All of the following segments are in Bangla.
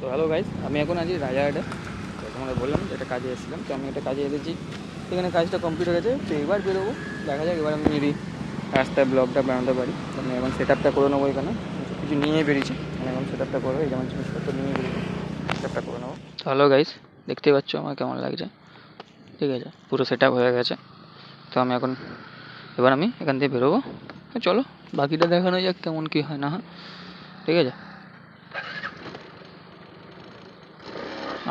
তো হ্যালো গাইস আমি এখন আছি রাজারহাটে তো তোমাদের বললাম যে একটা কাজে এসেছিলাম, তো আমি একটা কাজে এসেছি। এখানে কাজটা কমপ্লিট হয়ে গেছে, তো এবার বেরোবো। দেখা যাক, এবার আমি যদি রাস্তায় ব্লগটা বানাতে পারি। আমি এখন সেট আপটা করে নেব এখানে। কিছু নিয়ে বেরিয়েছি। আমি এখন সেট আপটা করব এই যেমন জিনিসপত্র নিয়ে বেরিয়েছি সেট আপটা করে নেব। তো হ্যালো গাইস দেখতেই পাচ্ছ আমার কেমন লাগছে? ঠিক আছে, পুরো সেট আপ হয়ে গেছে। তো আমি এখন, এবার আমি এখান থেকে বেরোবো। চলো, বাকিটা দেখানো যাক কেমন কী হয় না হয়। ঠিক আছে?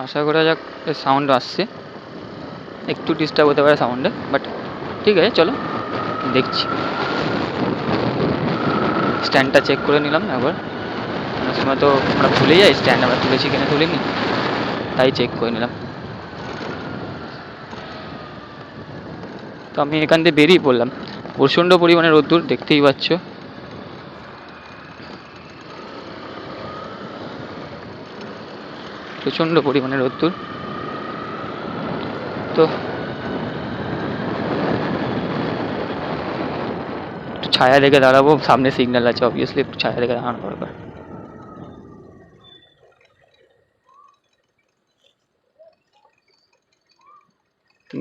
আশা করা যাক এর সাউন্ড আসছে। একটু ডিস্টার্ব হতে পারে সাউন্ডে বাট ঠিক আছে, চলো, দেখছি। স্ট্যান্ডটা চেক করে নিলাম একবার। অনেক সময় তো আমরা ভুলে যাই স্ট্যান্ড আমরা তুলেছি কিনা তুলিনি, তাই চেক করে নিলাম। তো আমি এখান থেকে বেরিয়ে পড়লাম। প্রচণ্ড পরিমাণে রোদ্দুর, দেখতেই পাচ্ছ। প্রচণ্ড পরিমাণে রোদ্দুর। তো একটু ছায়া দেখে দাঁড়াবো, সামনে সিগন্যাল আছে অবভিয়াসলি একটু ছায়া দেখে দাঁড়ানো দরকার।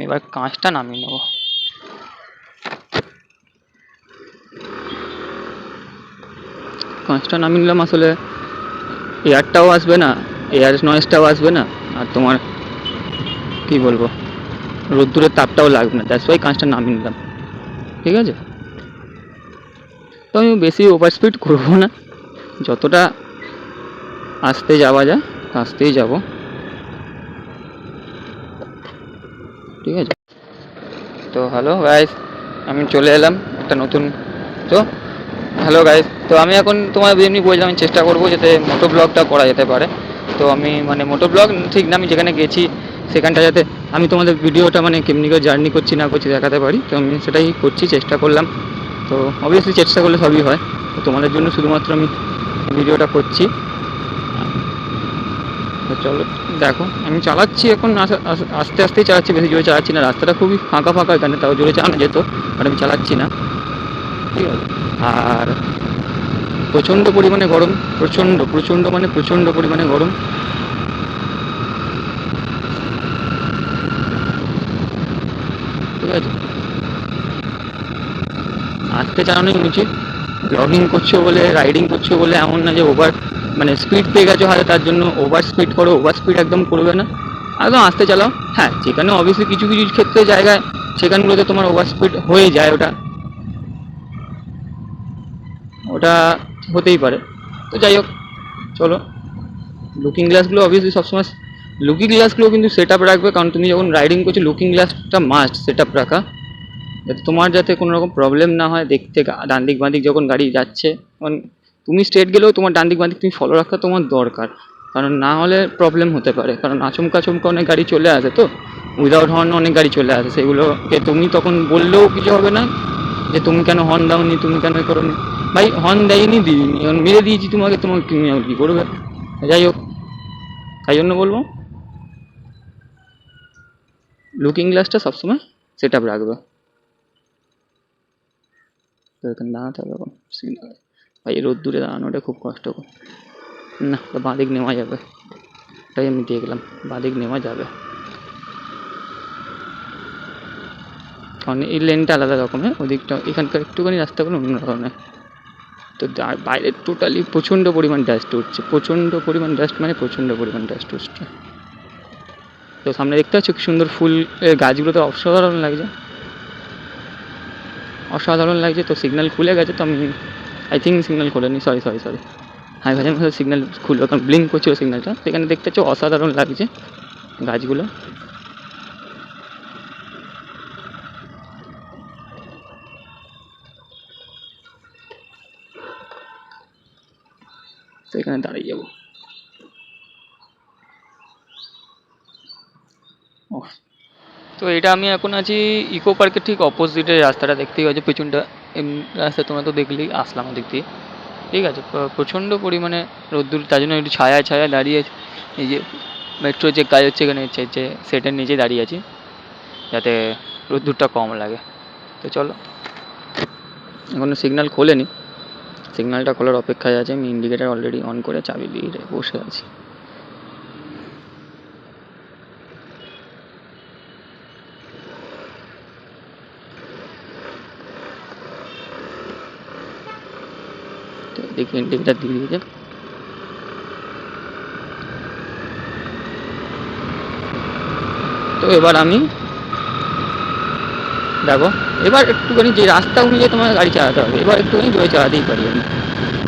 এবার কাঁচটা নামিয়ে নেব। কাঁচটা নামিয়ে নিলাম, আসলে এয়ারটাও আসবে না। এয়ার নয়েজটাও আসবে না? আর তোমার, কি বলব, রোদ্দুরের তাপটাও লাগবে না। দ্যাটস ওয়াই কাঁচটা নামিয়ে নিলাম। ঠিক আছে? তো আমি বেশি ওভার স্পিড করব না। যতটা আসতে যাওয়া যায়, আসতেই যাব। ঠিক আছে? তো হ্যালো গাইস আমি চলে এলাম একটা নতুন, তো হ্যালো গাইস তো আমি এখন তোমার এমনি বললাম, আমি চেষ্টা করব যাতে মোটো ব্লগটা করা যেতে পারে। তো আমি মানে মোটো ব্লগ ঠিক না, আমি যেখানে গেছি সেখানটা যাতে আমি তোমাদের ভিডিওটা মানে কেমনি করে জার্নি করছি না করছি দেখাতে পারি। তো আমি সেটাই করছি, চেষ্টা করলাম। তো অবভিয়াসলি চেষ্টা করলে সবই হয়। তো তোমাদের জন্য শুধুমাত্র আমি ভিডিওটা করছি। তো চলো, দেখো, আমি চালাচ্ছি এখন, আস- আস- আস্তে আস্তেই চালাচ্ছি, বেশি জোরে চালাচ্ছি না। রাস্তাটা খুবই ফাঁকা ফাঁকা এখানে, তাও জোরে চালানো যেত বাট আমি চালাচ্ছি না। ঠিক আছে। আর প্রচণ্ড পরিমাণে গরম, প্রচণ্ড প্রচণ্ড মানে প্রচণ্ড পরিমাণে গরম। ঠিক আছে? আস্তে চালানোই উচিত ব্লগিং করছ বলে রাইডিং করছ বলে, এমন না যে ওভার মানে স্পিড পেয়ে গেছো হাতে, তার জন্য ওভার স্পিড করো ওভার স্পিড একদম করবে না। একদম আস্তে চালাও। হ্যাঁ যেখানে অবভিয়াসলি কিছু কিছু ক্ষেত্রে জায়গায়, সেখানগুলোতে তোমার ওভার স্পিড হয়ে যায় ওটা। ওটা হতেই পারে। তো যাই হোক, চলো। লুকিং গ্লাসগুলো অবভিয়াসলি সবসময় লুকিং গ্লাসগুলো কিন্তু সেট আপ রাখবে। কারণ তুমি যখন রাইডিং করছ লুকিং গ্লাসটা মাস্ট সেট আপ রাখা। যাতে তোমার যাতে কোনো রকম প্রবলেম না হয়, দেখতে ডান দিক বাঁ দিক যখন গাড়ি যাচ্ছে, তখন তুমি স্ট্রেট গেলেও তোমার ডান দিক বাঁ দিক তুমি ফলো রাখা তোমার দরকার। কারণ না হলে প্রবলেম হতে পারে। কারণ আচমকা আচমকা অনেক গাড়ি চলে আসে তো। উইদাউট হর্ন অনেক গাড়ি চলে আসে। সেগুলোকে তুমি তখন বললেও কিছু হবে না যে, তুমি কেন হর্ন দাওনি? তুমি কেন করোনি? ভাই হর্ন দেয়নি, দিইনি। এখন মেরে দিয়েছি তোমাকে তোমাকে তুমি আর কী করবে? যাই হোক, তাই জন্য বলব লুকিং গ্লাসটা সবসময় সেট আপ রাখবে দাঁড়াতে হবে এখন ভাই, এই রোদ্দুরে দাঁড়ানোটা খুব কষ্টকর না বাঁদিক নেওয়া যাবে। তাই আমি দেখলাম, বাঁদিক নেওয়া যাবে। কারণ এই লেনটা আলাদা রকমের, ওদিকটা, এখানকার একটুখানি রাস্তাগুলো অন্য রকমের তো বাইরে টোটালি প্রচণ্ড পরিমাণ ডাস্ট উঠছে। প্রচণ্ড পরিমাণ ডাস্ট মানে প্রচণ্ড পরিমাণ ডাস্ট উঠছে। তো সামনে দেখতে পাচ্ছ কি সুন্দর ফুল গাছগুলো তো অসাধারণ লাগছে। অসাধারণ লাগছে, তো সিগন্যাল খুলে গেছে, তো আমি আই থিঙ্ক সিগন্যাল খোলেনি সরি সরি সরি হ্যাঁ ভাজার মধ্যে সিগন্যাল খুললো কারণ ব্লিঙ্ক করছিল সিগন্যালটা সেখানে দেখতে পাচ্ছ অসাধারণ লাগছে গাছগুলো। তো এখানে দাঁড়িয়ে যাব। তো এটা আমি এখন আছি ইকো পার্কের ঠিক অপোজিটে রাস্তাটা দেখতেই পাচ্ছ পেছনটা রাস্তা তোমরা তো দেখলেই আসলাম ওদিক দিয়ে। ঠিক আছে প্র- প্রচণ্ড পরিমাণে রোদ্দুর তার জন্য একটু ছায়া ছায়া দাঁড়িয়ে আছি। এই যে মেট্রো যে কাজ হচ্ছে এখানে হচ্ছে যে সেটের নিচে দাঁড়িয়ে আছি যাতে রোদ্দুরটা কম লাগে। তো চলো। এখনও সিগন্যাল খোলেনি। সিগন্যালটা খোলার অপেক্ষায় আছে, আমি ইন্ডিকেটার অলরেডি অন করে চাবি দিয়ে বসে আছি। দেখি ইন্ডিকেটার দিয়ে দিয়েছে তো এবার আমি দেখো এবার একটুখানি যে রাস্তা অনুযায়ী তোমার গাড়ি চালাতে হবে, এবার একটুখানি জোরে চালাতেই পারি আমি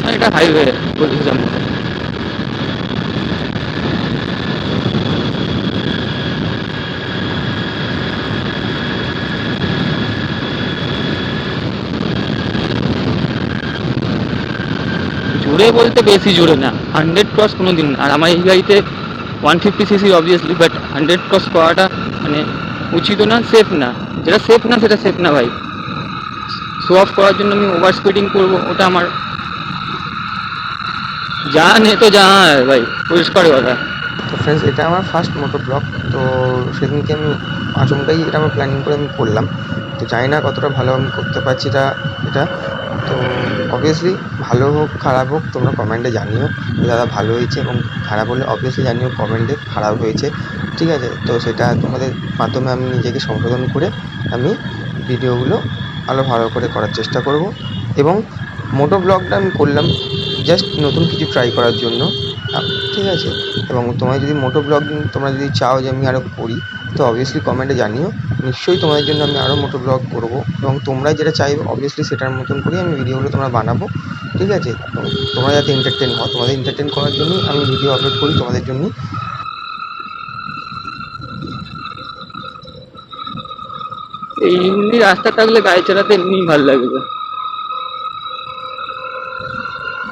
মানে এটা হাইওয়ে পজিশন জোরে বলতে বেশি জোরে না হান্ড্রেড ক্রস কোনো দিন আর আমার এই গাড়িতে one fifty CC obviously but hundred cross করাটা মানে উচিত না সেফ না। যেটা সেফ না, সেটা সেফ না ভাই। শো অফ করার জন্য আমি ওভার স্পিডিং করব, ওটা আমার। জান, এ তো জান ভাই, পরিষ্কার কথা। তো ফ্রেন্ডস এটা আমার ফার্স্ট মোটো ব্লগ তো সেদিনকে আমি আচমকাই এটা আমার প্ল্যানিং করে আমি করলাম। তো জানি না কতটা ভালো আমি করতে পারছি এটা এটা। তো অবভিয়াসলি ভালো হোক, খারাপ হোক, তোমরা কমেন্টে জানিও। দাদা ভালো হয়েছে এবং খারাপ হলে অবভিয়াসলি জানিও কমেন্টে খারাপ হয়েছে। ঠিক আছে? তো সেটা তোমাদের মাধ্যমে আমি নিজেকে সংশোধন করে আমি ভিডিওগুলো আরও ভালো করে করার চেষ্টা করব। এবং মোটো ব্লগটা আমি করলাম জাস্ট নতুন কিছু ট্রাই করার জন্য। ঠিক আছে? এবং তোমরা যদি মোটো ব্লগ তোমরা যদি চাও যে আমি আরও করি, তো অবভিয়াসলি কমেন্টে জানিও। নিশ্চয়ই তোমাদের জন্য আমি আরও মোটো ব্লগ করব। এবং তোমরা যেটা চাইবে অবভিয়াসলি সেটার মতন করেই আমি ভিডিওগুলো তোমরা বানাবো। ঠিক আছে? তোমরা যাতে এন্টারটেন হও, তোমাদের এন্টারটেন করার জন্যই আমি ভিডিও আপলোড করি, তোমাদের জন্যই এই এমনি রাস্তা থাকলে গাড়ি চালাতে এমনি ভালো লাগবে।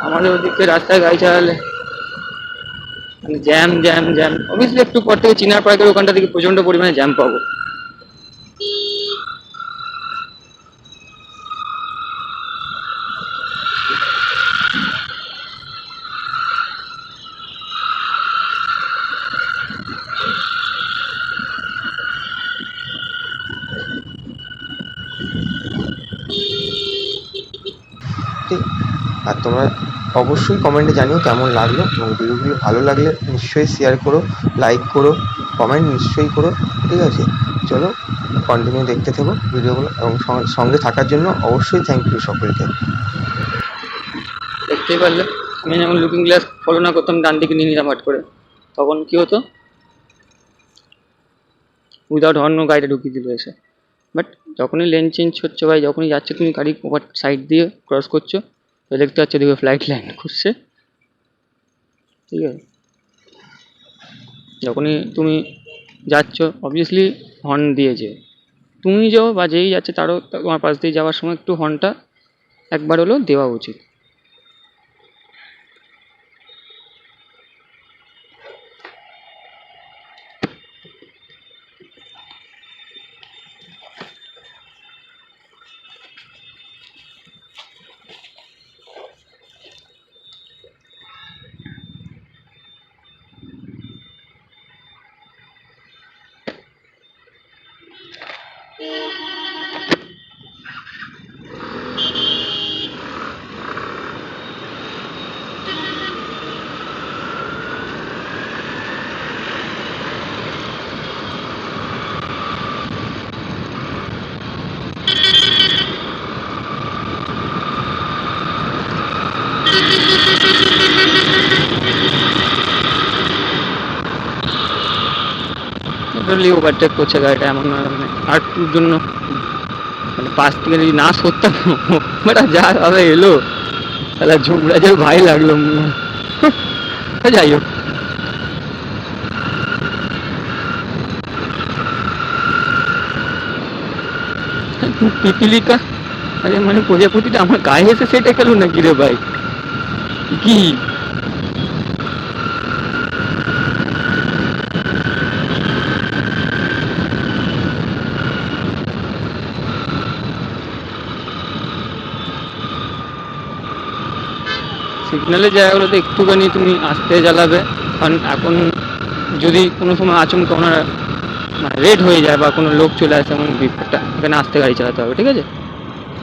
আমাদের ওদিকে রাস্তায় গাড়ি চালালে জ্যাম জ্যাম জ্যাম অবভিয়াসলি একটু পর থেকে চিনার পাইকারি ওখানটা থেকে প্রচণ্ড পরিমাণে জ্যাম পাবো ঠিক আর তোমরা অবশ্যই কমেন্টে জানিও কেমন লাগল এবং ভিডিওগুলো ভালো লাগলে নিশ্চয়ই শেয়ার করো লাইক করো কমেন্ট নিশ্চয়ই করো, ঠিক আছে? চলো কন্টিনিউ দেখতে থাকো ভিডিওগুলো এবং সঙ্গে- থাকার জন্য অবশ্যই থ্যাংক ইউ সকলকে। দেখতেই পারলে। আমি যেমন লুকিং গ্লাস ফলো না করতাম, ডান দিকে নিয়ে নিলাম হাট করে। তখন কি হতো? উইদাউট হর্ন গাড়িটা ঢুকিয়ে দিল এসে। বাট যখনই লেন চেঞ্জ হচ্ছে ভাই, যখনই যাচ্ছে তুমি গাড়ি ওভার সাইড দিয়ে ক্রস করছ তো দেখতে পাচ্ছ দেখবে ফ্লাইট লাইন করছে ঠিক আছে? যখনই তুমি যাচ্ছ অবভিয়াসলি হর্ন দিয়েছে। তুমি যাও বা যেই যাচ্ছে, তারও তোমার পাশ দিয়ে যাওয়ার সময় একটু হর্নটা একবার হলেও দেওয়া উচিত। টোটালি ওভারটেক করছে গাড়িটা এমন না মানে আরটুর জন্য মানে পাশ থেকে যদি না সরতাম বেটা যা ভাবে এলো তাহলে ঝুমরা যে ভাই লাগল মনে হয়। যাই হোক পিপিলিকা আরে মানে প্রজাপতিটা আমার গায়ে এসে সেটা খেলো নাকি রে ভাই কি সিগন্যালের জায়গাগুলোতে একটুখানি তুমি আস্তে জ্বালাবে। কারণ এখন যদি কোনো সময় আচমকা ওনারা মানে রেড হয়ে যায় বা কোনো লোক চলে আসে এমন বিপদটা, এখানে আস্তে গাড়ি চালাতে হবে, ঠিক আছে?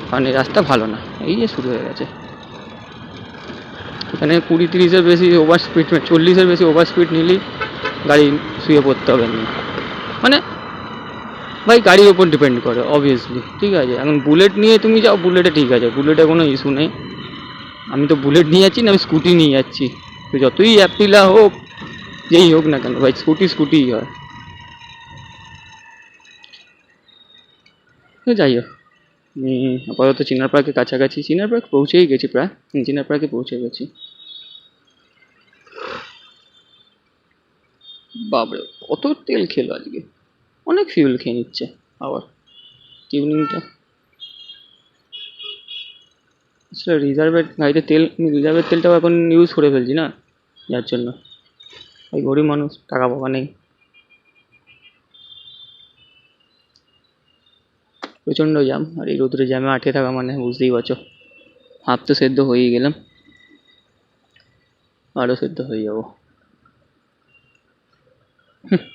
কারণ এই রাস্তা ভালো না, এই যে শুরু হয়ে গেছে। এখানে কুড়ি তিরিশের বেশি ওভার স্পিড চল্লিশের বেশি ওভার স্পিড নিলেই গাড়ি শুয়ে পড়তে হবে। মানে ভাই গাড়ির ওপর ডিপেন্ড করে অবভিয়াসলি ঠিক আছে? এখন বুলেট নিয়ে তুমি যাও বুলেটে ঠিক আছে বুলেটে কোনো ইস্যু নেই। আমি তো বুলেট নিয়ে যাচ্ছি না, আমি স্কুটি নিয়ে যাচ্ছি। তো যতই অ্যাপিলা হোক, যেই হোক না কেন, ভাই স্কুটি স্কুটিই হয়। তো যাই হোক, আমি আপাতত চিনার পার্কের কাছাকাছি, চিনার পার্ক পৌঁছেই গেছি প্রায়, চিনার পার্কে পৌঁছে গেছি। বাবরে কত তেল খেলো আজকে। অনেক ফিউল খেয়ে নিচ্ছে, আবার। টিউনিংটা আচ্ছা, আসলে রিজার্ভের গাড়িতে তেল রিজার্ভের তেলটাও এখন ইউজ করে ফেলছি না, যার জন্য। ওই গরিব মানুষ, টাকা পাওয়া নেই। প্রচণ্ড জ্যাম আর এই রোদরে জ্যামে আটকে থাকা মানে বুঝতেই পারছ। হাফ তো সেদ্ধ হয়েই গেলাম। আরও সেদ্ধ হয়ে যাব। হুম।